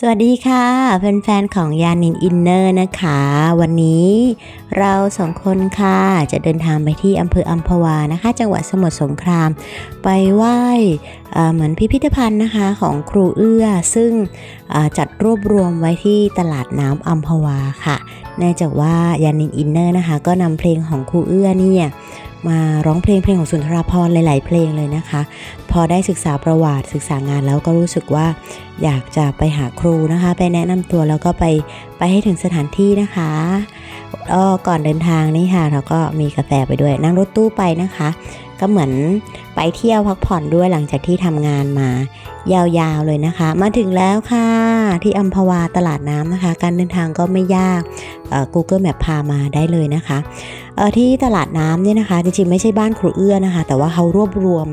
สวัสดีค่ะแฟนๆของยานินอินเนอร์นะคะ วันนี้เราสองคนค่ะจะเดินทางไปที่อำเภออัมพวานะคะ จังหวัดสมุทรสงคราม ไปไหว้เหมือนพิพิธภัณฑ์นะคะของครูเอื้อ ซึ่งจัดรวบรวมไว้ที่ตลาดน้ำอัมพวาค่ะเนื่องจากว่ายานินอินเนอร์นะคะ ก็นำเพลงของครูเอื้อเนี่ย มาร้องเพลงเพลงของสุนทรภรหลาย ๆ เพลงเลยนะคะ พอได้ศึกษาประวัติศึกษางานแล้วก็รู้สึกว่าอยากจะไปหาครูนะคะ ไปแนะนำตัวแล้วก็ไปไปให้ถึงสถานที่นะคะก็ก่อนเดินทางนี่ค่ะ เราก็มีกาแฟไปด้วยนั่งรถตู้ไปนะคะ ก็เหมือน ไปเที่ยวพักผ่อนด้วยหลังจากที่ทำงานมา ยาวๆเลยนะคะ มาถึงแล้วค่ะ ที่อัมพวาตลาดน้ำนะคะ การเดินทางก็ไม่ยาก Google Map พามาได้เลยนะคะที่ตลาดน้ำเนี่ยนะคะจริงๆไม่ใช่บ้านครูเอื้อนะคะ แต่ว่าเขารวบรวม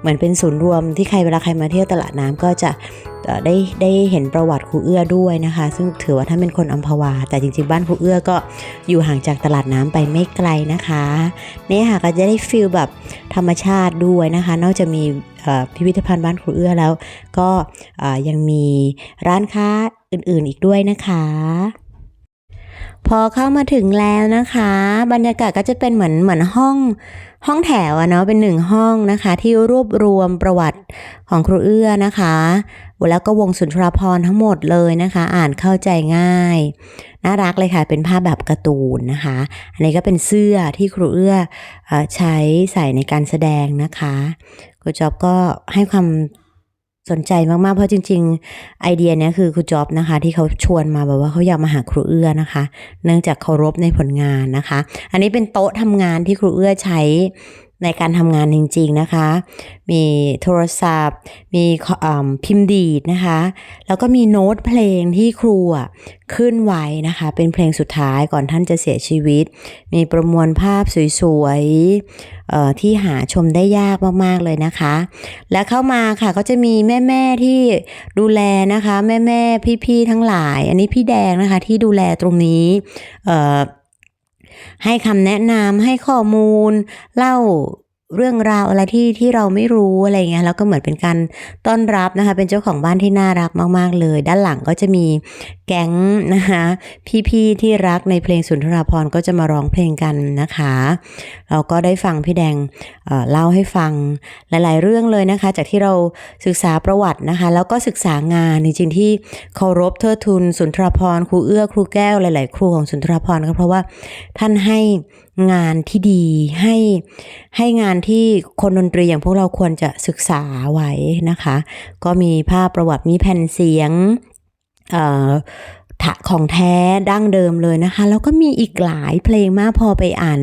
เหมือนเป็นศูนย์รวมที่ใครเวลาใครมาเที่ยวตลาดน้ำก็จะได้ได้เห็นประวัติครูเอื้อด้วยนะคะ ซึ่งถือว่าท่านเป็นคนอัมพวา แต่จริงๆบ้านครูเอื้อก็อยู่ห่างจากตลาดน้ำไปไม่ไกลนะคะ เนี่ยค่ะก็จะได้ฟีลแบบธรรมชาติด้วยนะคะ นอกจากมีพิพิธภัณฑ์บ้านครูเอื้อแล้ว ก็ยังมีร้านค้าอื่นๆอีกด้วยนะคะ พอเข้ามาถึงแล้วนะคะ บรรยากาศก็จะเป็นเหมือนเหมือนห้องห้องแถวอะเนาะเป็นหนึ่งห้องนะคะ ที่รวบรวมประวัติของครูเอื้อนะคะแล้วก็วงสุนทรภรทั้งหมดเลยนะคะ อ่านเข้าใจง่าย น่ารักเลยค่ะ เป็นภาพแบบการ์ตูนนะคะ อันนี้ก็เป็นเสื้อที่ครูเอื้ออใช้ใส่ในการแสดงนะคะครูจอบก็ให้ความ สนใจมาก ๆ เพราะจริง ๆ ไอเดียเนี้ยคือครูจอบนะคะ ที่เขาชวนมาแบบว่าเขาอยากมาหาครูเอื้อนะคะ เนื่องจากเคารพในผลงานนะคะ อันนี้เป็นโต๊ะทำงานที่ครูเอื้อใช้ ในการทำงานจริงๆนะคะ มีโทรศัพท์ มีพิมพ์ดีดนะคะ แล้วก็มีโน้ตเพลงที่ครูขึ้นไว้นะคะ เป็นเพลงสุดท้ายก่อนท่านจะเสียชีวิต มีประมวลภาพสวยๆที่หาชมได้ยากมากๆเลยนะคะ และเข้ามาค่ะก็จะมีแม่ๆที่ดูแลนะคะ แม่ๆพี่ๆทั้งหลาย อันนี้พี่แดงนะคะที่ดูแลตรงนี้ ให้คำแนะนำให้ข้อมูล เล่า เรื่องราวอะไรที่ที่เราไม่รู้อะไรเงี้ยแล้วก็เหมือนเป็นการต้อนรับนะคะ เป็นเจ้าของบ้านที่น่ารักมาก ๆ เลย ด้านหลังก็จะมีแก๊งนะคะพี่ๆที่รักในเพลงสุนทราภร์ก็จะมาร้องเพลงกันนะคะ เราก็ได้ฟังพี่แดงเเล่าให้ฟังหลาย ๆ เรื่องเลยนะคะ จากที่เราศึกษาประวัตินะคะ แล้วก็ศึกษางานจริงๆที่เคารพเทิดทุนสุนทราภร์ครูเอื้อครูแก้วหลาย ๆ ครูของสุนทราภร์ก็เพราะว่าท่านให้งานที่ดีให้ให้งานที่คนดนตรีอย่างพวกเราควรจะศึกษาไว้นะคะ ก็มีภาพประวัติมีแผ่นเสียงเอ่อถะของแท้ดั้งเดิมเลยนะคะ แล้วก็มีอีกหลายเพลงมากพอไปอ่าน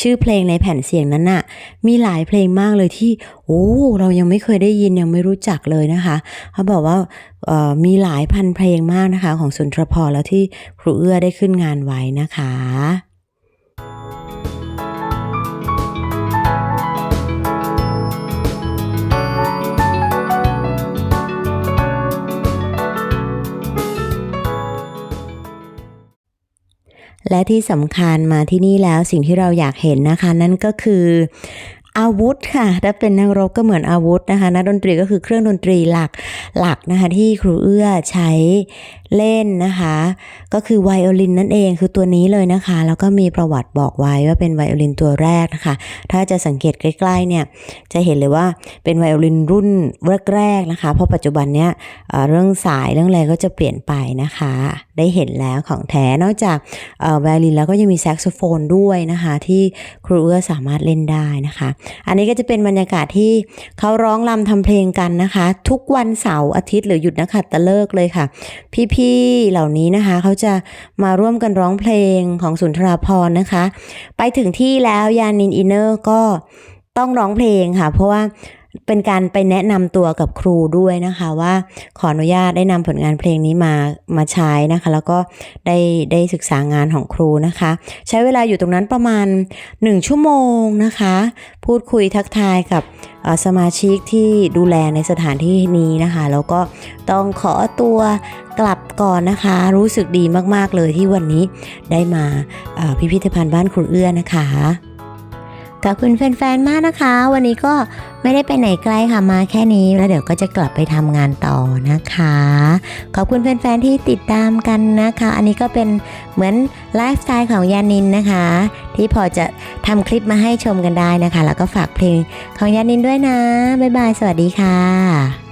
ชื่อเพลงในแผ่นเสียงนั้นน่ะ มีหลายเพลงมากเลยที่โอ้เรายังไม่เคยได้ยินยังไม่รู้จักเลยนะคะเขาบอกว่าเออมีหลายพันเพลงมากนะคะ ของสุนทรภรแล้วที่ครูเอื้อได้ขึ้นงานไว้นะคะ และที่สำคัญมาที่นี่แล้วสิ่งที่เราอยากเห็นนะคะ นั่นก็คืออาวุธค่ะ ถ้าเป็นนักรบก็เหมือนอาวุธนะคะ นักดนตรีก็คือเครื่องดนตรีหลักหลักนะคะ ที่ครูเอื้อใช้เล่นนะคะ ก็คือไวโอลินนั่นเองคือตัวนี้เลยนะคะ แล้วก็มีประวัติบอกไว้ว่าเป็นไวโอลินตัวแรกนะคะ ถ้าจะสังเกตใกล้ๆเนี่ย จะเห็นเลยว่าเป็นไวโอลินรุ่นแรกๆนะคะ เพราะปัจจุบันเนี้ยเอ่อเรื่องสายเรื่องอะไรก็จะเปลี่ยนไปนะคะ ได้เห็นแล้วของแท้ นอกจากไวโอลินแล้วก็ยังมีแซกโซโฟนด้วยนะคะ ที่ครูเอื้อสามารถเล่นได้นะคะ อันนี้ก็จะเป็นบรรยากาศที่เขาร้องรำทำเพลงกันนะคะ ทุกวันเสาร์อาทิตย์หรือหยุดนักขัตฤกษ์เลยค่ะ พี่ๆเหล่านี้นะคะเขาจะมาร่วมกันร้องเพลงของสุนทราภรนะคะ ไปถึงที่แล้วยานินอินเนอร์ก็ต้องร้องเพลงค่ะ เพราะว่า เป็นการไปแนะนำตัวกับครูด้วยนะคะว่าขออนุญาตได้นำผลงานเพลงนี้มามาใช้นะคะ แล้วก็ได้ได้ศึกษางานของครูนะคะ ใช้เวลาอยู่ตรงนั้นประมาณ 1 ชั่วโมงนะคะ พูดคุยทักทายกับสมาชิกที่ดูแลในสถานที่นี้นะคะ แล้วก็ต้องขอตัวกลับก่อนนะคะ รู้สึกดีมากๆเลยที่วันนี้ได้มาพิพิธภัณฑ์บ้านครูเอื้อนะคะขอบคุณแฟนๆ มากนะคะ วันนี้ก็ ไม่ได้ไปไหนไกลค่ะมาแค่นี้แล้วเดี๋ยวก็จะกลับไปทำงานต่อนะคะ ขอบคุณแฟนๆที่ติดตามกันนะคะ อันนี้ก็เป็นเหมือนไลฟ์สไตล์ของยานินนะคะ ที่พอจะทำคลิปมาให้ชมกันได้นะคะ แล้วก็ฝากเพลงของยานินด้วยนะ บ๊ายบาย สวัสดีค่ะ